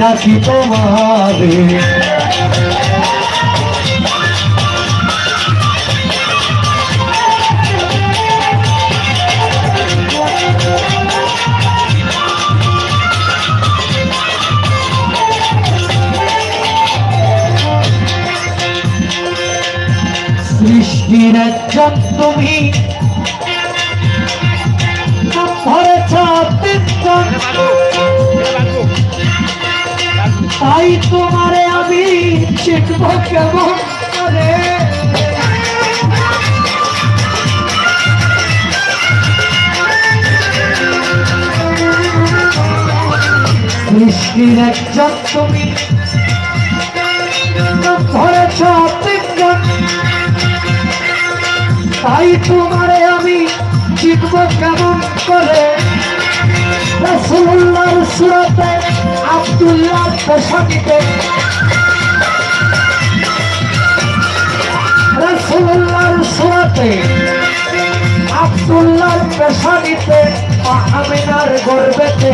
ডাকি তোমারে। তোমারে আমি শিখব কেমন করে? সৃষ্টির একজন তুমি ধরেছ তিনজন। তাই তোমারে আমি শিখব কেমন করে? রসুল্লাহর সুরতে আব্দুল্লাহ পেশানিতে রসুল্লাহর সুরতে আব্দুল্লাহর পেশানিতে আমিনার গর্বেতে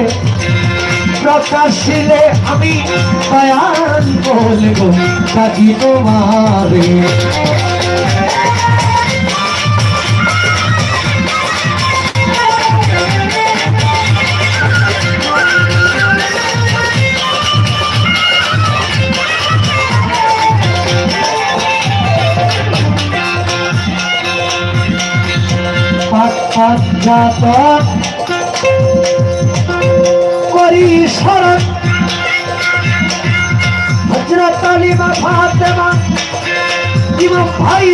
প্রকাশিলে আমি বয়ান বলব, কাজী তোমারে। পাশ্চাত করি শরণ। হজরত আলী বা ফাতেমা ইমাম ভাই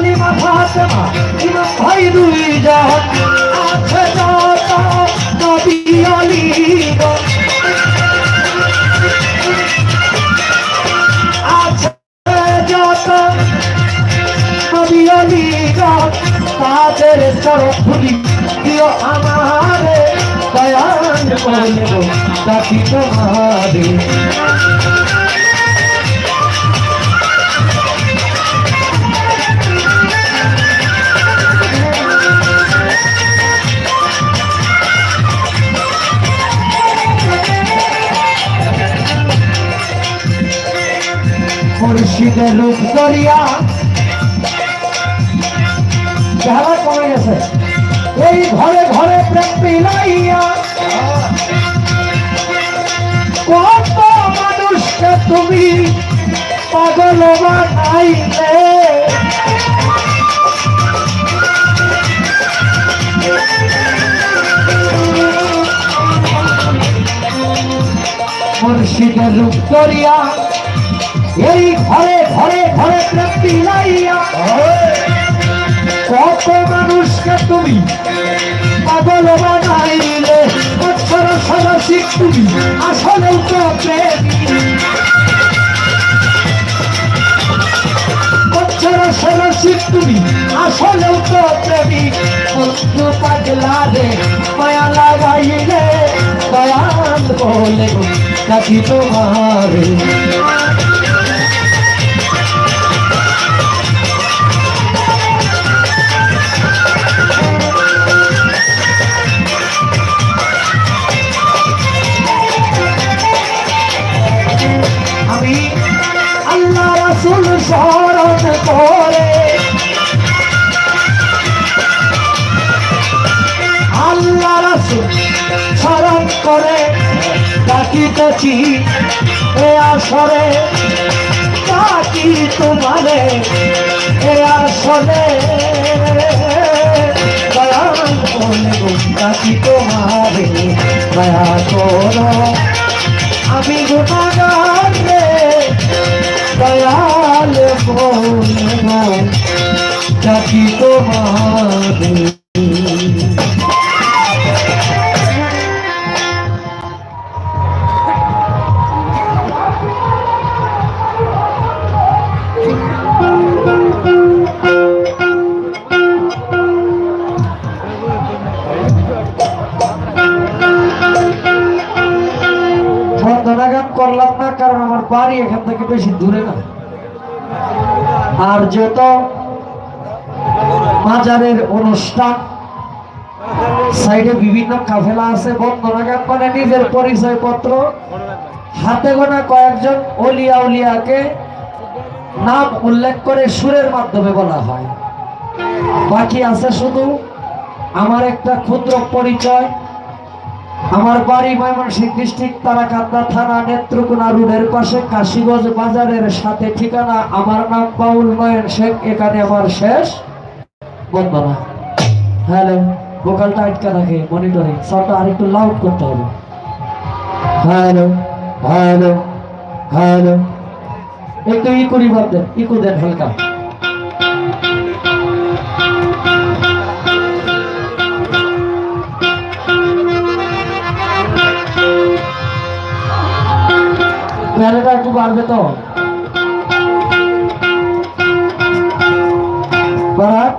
হজরত আলী মা ফাতেমা ইমাম ভাই দুই আছে তুমি পাগল বানাইলে। মুর্শিদের রূপ দরিয়া এই ঘরে ঘরে ঘরে প্রেম পিলাইয়া কত মানুষকে তুমি পাগল বানাইলে? বছর সদস্যিক তুমি আসলেও তো প্রেমী। বছর সদস্যিক তুমি আসলেও তো পাগলা রে মায়া লাগাইলে বলে নাকি তোমার? ডাকিতেছি, এ আসরে ডাকি তোমারে, এ আসরে। ডাকি তোমারে, দয়া করো। আমি গুণাগার রে দয়াল বলব ডাকি তোমারে। বেশি দূরে না। আর যত মাজারের অনুষ্ঠান, সাইডে বিভিন্ন কাফেলা আছে বন্দনা গান মানে নিজের পরিচয় পত্র হাতে গোনা কয়েকজন অলিয়া উলিয়াকে নাম উল্লেখ করে সুরের মাধ্যমে বলা হয়। বাকি আছে শুধু আমার একটা ক্ষুদ্র পরিচয় আমার বাড়ি ময়মনসিংহ ডিস্ট্রিক্ট তারাকান্দা থানা নেত্রকোনা রোডের পাশে কাশীগঞ্জ বাজারের সাথে ঠিকানা আমার নাম বাউল নয়ন শেখ, এখানে আমার শেষ বন্দনা। হ্যালো ভোকালটা আটকা থাকে মনিটরিং সাউন্ডটা আরেকটু লাউড করতে হবে। Hello hello hello. একটু ইকো রিভাব দেন ইকো দেন হালকা। প্যানেটা একটু বাড়বে তো বাড়াক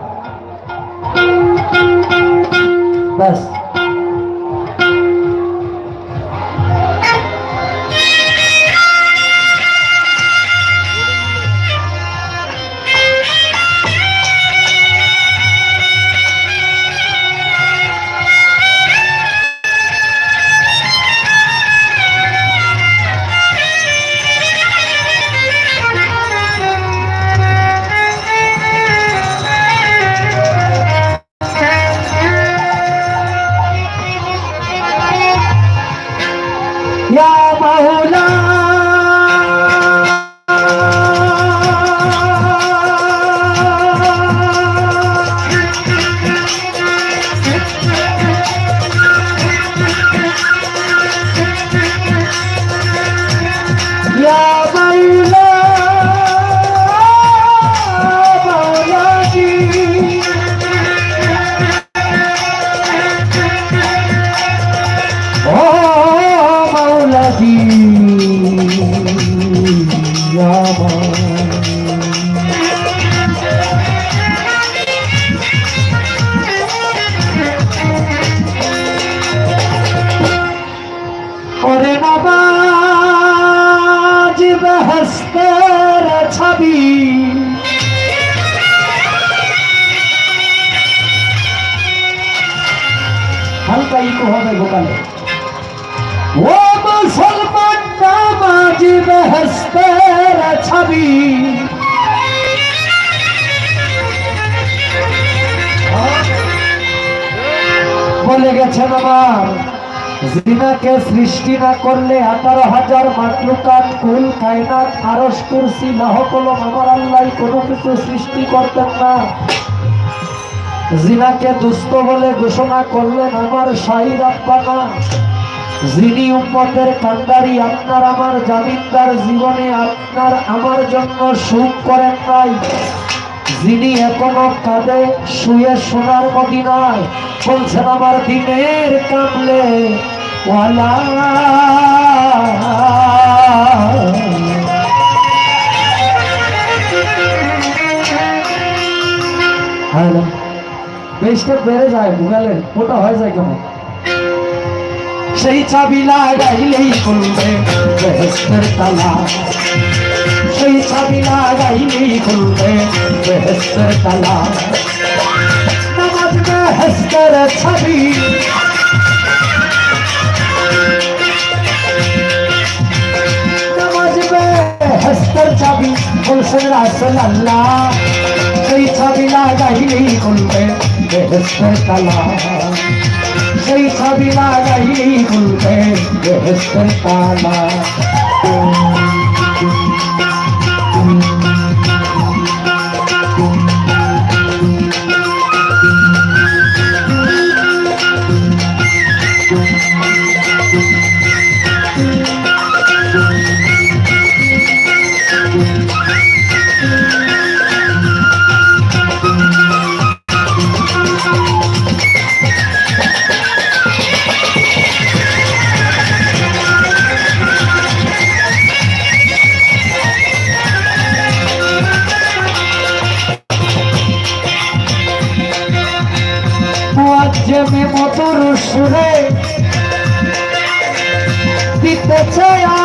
আমার জিনাকে সৃষ্টি না করলে আঠারো হাজার কুল আরস কুরসি আমার আল্লাহ কোনো কিছু সৃষ্টি করতেন না। জিনাকে দুস্থ বলে ঘোষণা করলেন আমার শাহী রাব্বানা যিনি উম্মতের কান্দারি আপনার আমার জামিনদার জীবনে আপনার আমার জন্য সুখ করেন নাই। যিনি এখনও কাঁদে, শুয়ে সোনার মদিনায় বলছেন, আমার দিনের কামলে হ্যালো বেশটা বেড়ে যায় মোবাইলের ওটা হয়ে যায় কেমন? সেই চাবি লাগাইলেই খুলবে তালা। সেই চাবি লাগাইলেই খুলবে বেহেস্তের তালা নামাজ বেহেস্তের ছবি নামাজ বেহেস্তের চাবি বলছেন রাসেল আল্লাহ সেই চাবি লাগাইলেই খুলবে বেহেস্তের তালা। সেই ছবি লাগাইলেই খুলবে বেহেস্তের তালা। সুরে দিতেছে আজা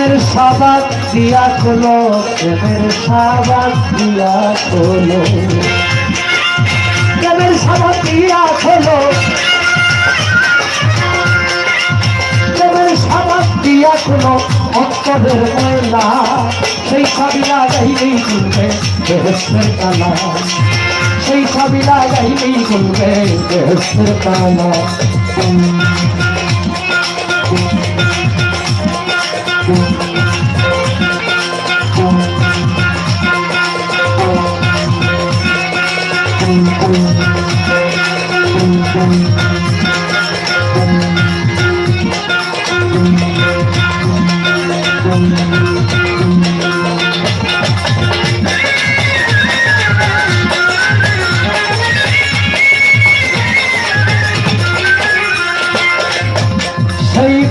প্রেমের সাবান দিয়া খোলো, প্রেমের সাবান দিয়া খোলো। প্রেমের সাবান দিয়া খোলো। প্রেমের সাবান দিয়া খোলো অন্তরের ময়লা। সেই সাবিলা গাইলেই তুলবে বেহস্তের কালা সেই সাবিলা গাইলেই তুলবে বেহস্তের কালা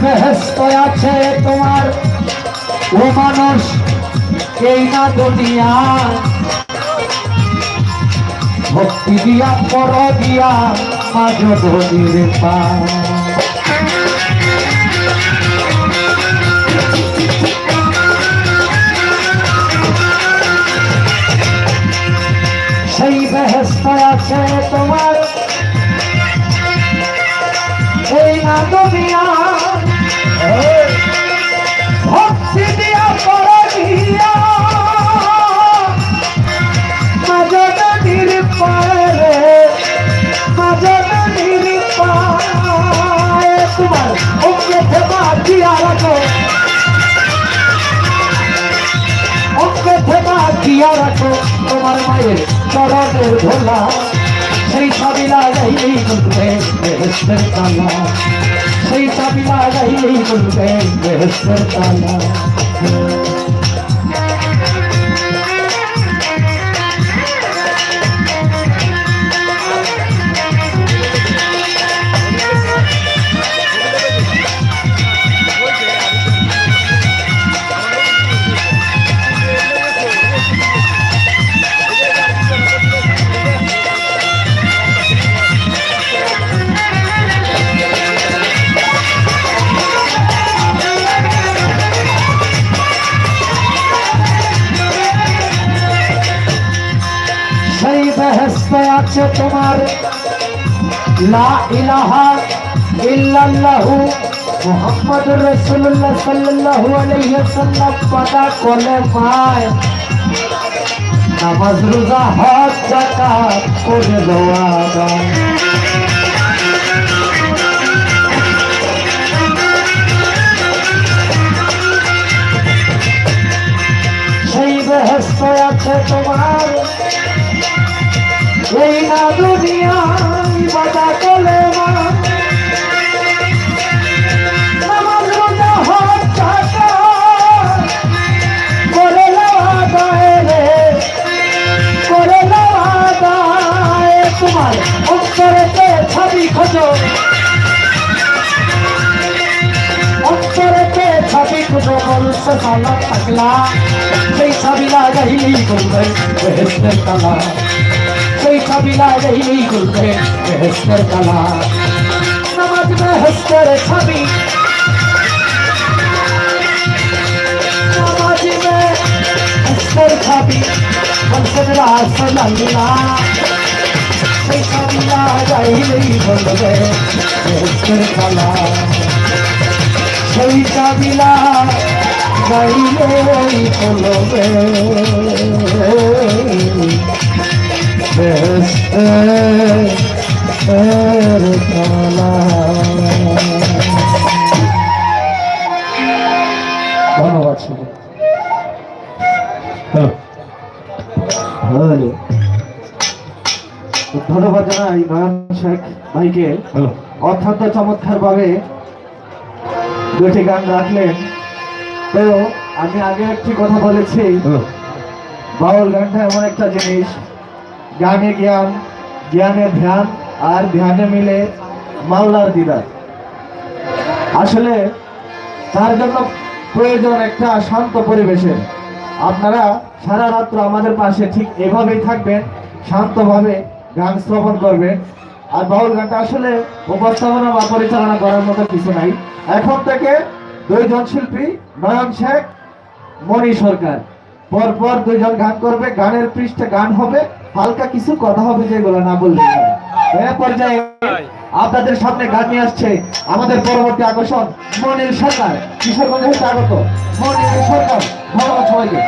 বেহেস্ত আছে তোমার ও মানুষ এই না দুনিয়া। ভক্তি দিয়া পর দিয়া মাঝ ধনির পা। সেই বেহেস্ত আছে তোমার। এই না দুনিয়া। তোমার অঙ্গে থেমা দিয়া রাখো অঙ্গে থেমা দিয়া রাখো তোমার মায়ের চরণের ভোলা সেই সাবিলা গাইলেই বলবে বেহেস্তের কালা সেই সাবিলা গাইলেই বলবে বেহেস্তের কালা আছে তোমার। লা ইলাহা ইল্লাল্লাহু মুহাম্মদ রাসূলুল্লাহ সাল্লাল্লাহু আলাইহি পাতা কোলে পায়। সেই বেহেস্ত আছে তোমার। এই না দুনিয়ায় বাধা কোলে মা। তোমার অন্তরেতে ছবি খোঁজো। অন্তরেতে ছবি খুঁজো বলছে সালা থাকলা সেই ছবি লাগাইলেই বলবে বেহেস্তের কালা সেই চাবিলা এই খুলবে বেহেস্তের তালা নামাজ বেহেস্তের ছবি। নামাজ বেহেস্তের ছবি। বলছেন রাসূলুল্লাহ সেই চাবিলা যাইলেই খুলবে সেই খুলবে বেহেস্তের তালা ধন্যবাদ হ্যালো ধন্যবাদ জানাই নয়ন শেখ ভাইকে অত্যন্ত চমৎকার ভাবে দুটি গান রাখলেন। তো আমি আগে একটি কথা বলেছি। বাউল গানটা এমন একটা জিনিস গানে জ্ঞান, জ্ঞানে ধ্যান আর ধ্যানে মিলে মাওলার দিদার। আসলে তার জন্য প্রয়োজন একটা শান্ত পরিবেশের। আপনারা সারা রাত্র আমাদের পাশে ঠিক এভাবেই থাকবেন, শান্তভাবে গান শ্রবণ করবেন। আর বাউল গানটা আসলে উপস্থাপনা বা পরিচালনা করার মতো কিছু নাই। এখন থেকে দুইজন শিল্পী, নয়ন শেখ, মণি সরকার। পরপর দুইজন গান করবে, গানের পৃষ্ঠে গান হবে, হালকা কিছু কথা হবে যেগুলো না বললে। পর্যায়ে আপনাদের সামনে গান নিয়ে আসছে আমাদের পরবর্তী আকর্ষণ, মনির সরকার। কিশোরগঞ্জের স্বাগত মনির সরকার। ধন্যবাদ সবাইকে।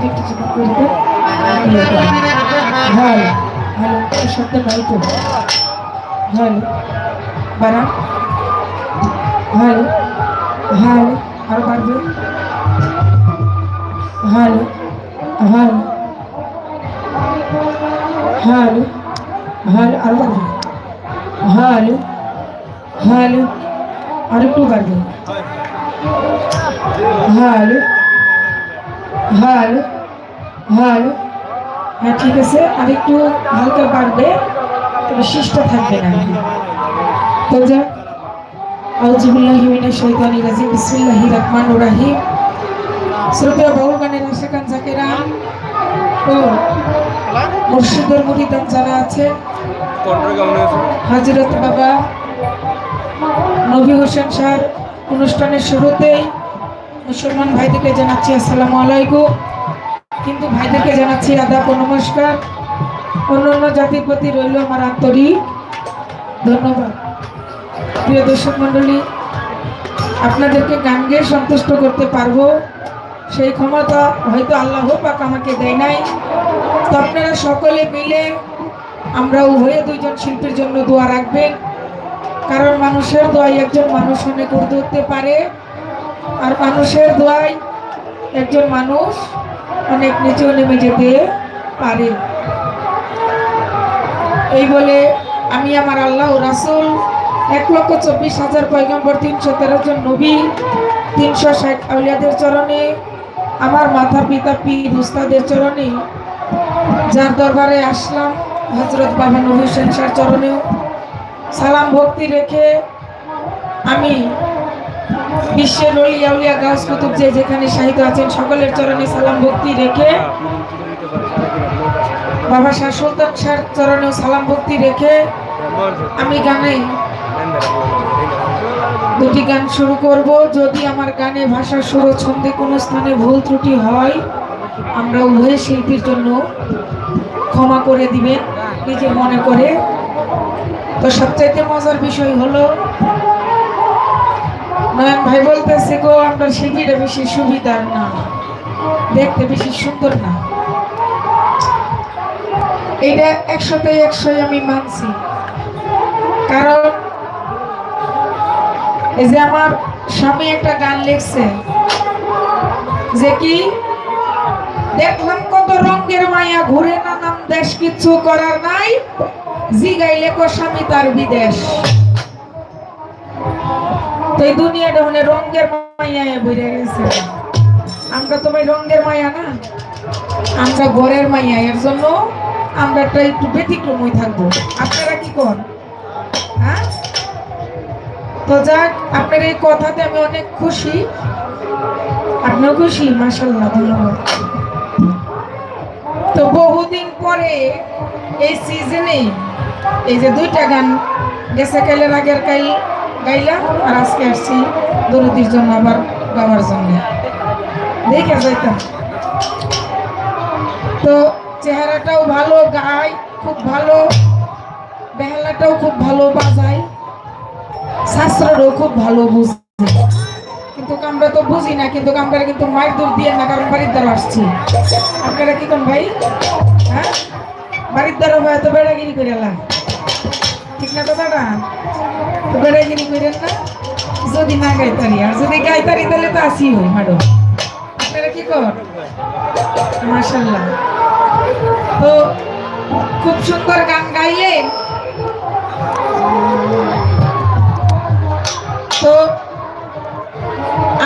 হয়ে না একটু চেক করে দেন হ্যাঁ হ্যালো শব্দ নাই তো হ্যালো বাড়া হ্যালো হ্যালো আরও বাড়বে hello hello hello hello hello হ্যাঁ ঠিক আছে। আর একটু হালকা বাড়বে, তবে শিষ্টা থাকবে না। তো যাক আউজিবুল্লাহি মিনাশ শাইতানির রাজিম। বিসমিল্লাহির রহমানির রহিম। শ্রোতা বাউল গানের আশেকান জাকেরা, ও মুর্শিদের মুরিদান যারা আছে হাজরত বাবা নবী হোসেন স্যার অনুষ্ঠানের শুরুতেই মুসলমান ভাইদেরকে জানাচ্ছি আসসালামু আলাইকুম। কিন্তু ভাইদেরকে জানাচ্ছি আদাব নমস্কার। অন্য অন্য জাতির প্রতি রইল আমার আন্তরিক ধন্যবাদ। প্রিয় দর্শক মণ্ডলী, আপনাদেরকে গান গেয়ে সন্তুষ্ট করতে পারব। সেই ক্ষমতা হয়তো আল্লাহ পাক আমাকে দেয় নাই। তো আপনারা সকলে মিলে আমরা উভয়ে দুইজন শিল্পীর জন্য দোয়া রাখবেন। কারণ মানুষের দোয়াই একজন মানুষ অনেক উর্ধে পারে। আর মানুষের দোয়াই একজন মানুষ অনেক নিচেও নেমে যেতে পারে। এই বলে আমি আমার আল্লাহ রাসুল এক লক্ষ চব্বিশ হাজার পয়গম্বর তিনশো তেরো জন নবী, তিনশো ষাট আউলিয়াদের চরণে, আমার মাতা পিতা পীর উস্তাদের চরণে, যার দরবারে আসলাম হজরত বাবা নবী হোসেন শাহর চরণেও। সালাম ভক্তি রেখে আমি বিশ্বের রলিয়া উলিয়া গাছ কুতুব যে যেখানে শাহিদ আছেন, সকলের চরণে সালাম ভক্তি রেখে বাবা শাহ সুলতান শাহর চরণেও সালাম ভক্তি রেখে আমি গানে দুটি গান শুরু করব। যদি আমার গানে ভাষা সুর ছন্দে কোনো স্থানে ভুল ত্রুটি হয়, আমরা উভয় শিল্পীর জন্য ক্ষমা করে দিবেন, নিজের মনে করে। তো সবচাইতে মজার বিষয় হলো নয়ন ভাই বলতেছে গো আমরা শিল্পীরা বেশি সুবিধার না। দেখতে বেশি সুন্দর না। এটা একশোতে একশোই আমি মানছি। কারণ এই যে আমার স্বামী একটা গান লিখছে, যে কি, দেখলাম কত রঙের মায়া ঘুরে না নাম দেশ, কিছু করার নাই, জিগাইলে কো স্বামী তার বিদেশ। তো এই দুনিয়াটা মানে রঙের মায়া বুঝে গেছে। আমরা তো ভাই রঙের মায়া না। আমরা ঘরের মাইয়া এর জন্য আমরা একটা একটু ব্যতিক্রমই থাকব। আপনারা কি কর হ্যাঁ? তো যাক, আপনার এই কথাতে আমি অনেক খুশি। আপনিও খুশি? মাসাল্লাহ ধন্যবাদ। তো বহুদিন পরে এই সিজনে এই যে দুইটা গান গেছে কাইলের আগের কাইল গাইলাম আর আজকে আসছি দরদির জন্য আবার গাওয়ার জন্য। দেখে যাইতাম। তো চেহারাটাও ভালো, গায় খুব ভালো, বেহালাটাও খুব ভালো, বাজায়। শাস্ত্রটাও খুব ভালো বুঝে। কিন্তু আমরা তো বুঝি না, কিন্তু আমরা কিন্তু মায়ের দূর দিয়ে না, কারণ বাড়ির দ্বারা আসছি। আপনারা কি কোন ভাই? হ্যাঁ? বাড়ির দ্বারা ভাই তো বেড়াগিরি করে এলাম ঠিক না তো বেড়াগিরি করেন না? যদি না গাইতারি আর যদি গাইতারি তাহলে তো আসি হই ম্যাডাম আপনারা কি কর? মাশাল্লাহ তো খুব সুন্দর গান গাইলে তো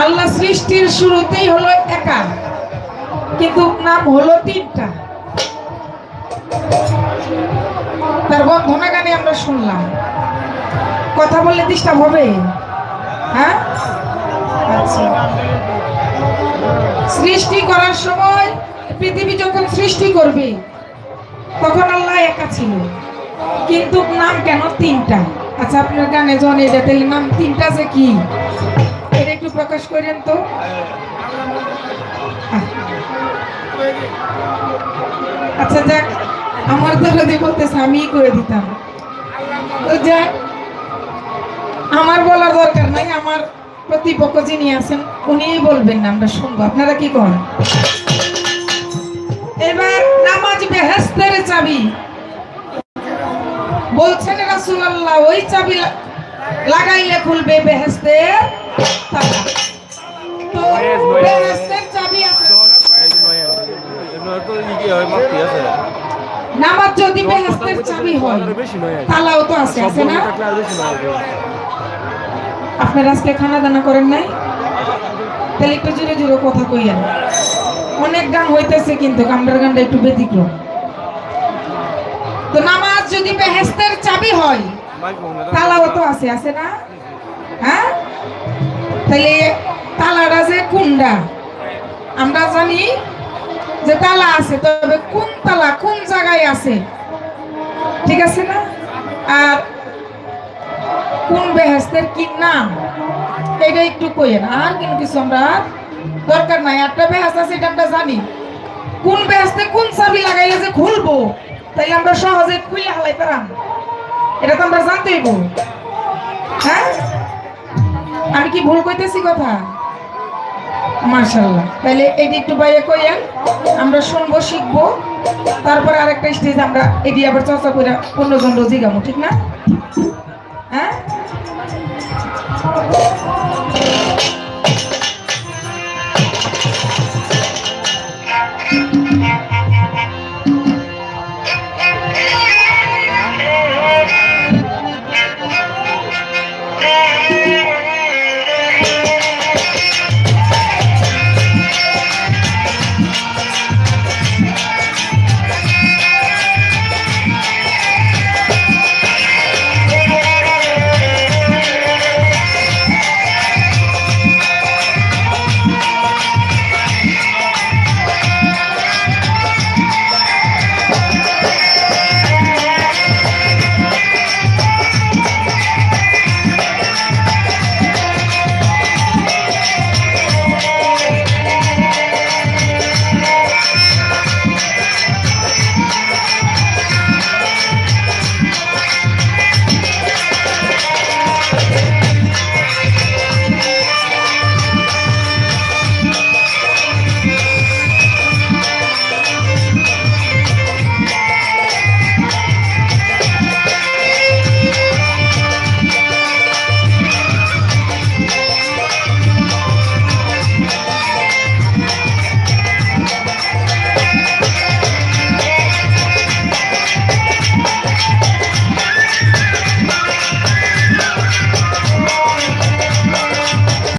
আল্লাহ সৃষ্টির শুরুতেই হলো একা, কিন্তু নাম হলো তিনটা। তার বন্ধনা গানে আমরা শুনলাম। কথা বললে ডিস্টার্ব হবে? হ্যাঁ? আচ্ছা। সৃষ্টি করার সময় পৃথিবী যখন সৃষ্টি করবে, তখন আল্লাহ একা ছিল। কিন্তু নাম কেন তিনটা? আচ্ছা আপনার গানে জন এটা তাহলে নাম তিনটা যে কি? এটা একটু প্রকাশ করেন তো। আচ্ছা যাক। আমার যদি বলতেছে আমি করে দিতাম আমার বলার দরকার নাই আমার প্রতিপক্ষ যিনি আছেন উনিই বলবেন না আমরা শুনব আপনারা কি করেন এবার নামাজ বেহেস্তের চাবি বলছেন রাসূলুল্লাহ ওই চাবি লাগাইলে খুলবে বেহেস্তের তালা তো বেহেস্তের চাবি আছে নামাজ যদি বেহেস্তের চাবি হয়, তালাও তো আছে আছে না? আপনারা আজকে খানা দানা করেন নাই? তাহলে একটু জোরে জোরে কথা কইয়েন। অনেক গান হইতেছে কিন্তু গানটা একটু ব্যতিক্রম। তো নামাজ যদি বেহেস্তের চাবি হয়, তালাও তো আছে আছে না? হ্যাঁ? তাহলে তালাটা যে কোনটা? আমরা জানি যে তালা আছে, তবে কোন তালা কোন জায়গায় আছে? ঠিক আছে না? আর কোন বেহেস্তের কি নাম? এটা একটু কইেন আর কিন্তু কিছু আমরা দরকার নাই। একটা বেহেস্ত আছে, এটা আমরা জানি। কোন বেহেস্তে কোন চাবি লাগাইলে যে খুলবো? তাইলে আমরা সহজে খুলে হালাই পারাম। এটা তো আমরা জানতেই হ্যাঁ? আমি কি ভুল কইতেছি কথা? মার্শাল্লাহ তাহলে এটি একটু বাইরে কইয়েন আমরা শুনব, শিখব। তারপরে আরেকটা স্টেজ আমরা এটি আবার চর্চা করে অন্যজন গামো ঠিক না? হ্যাঁ?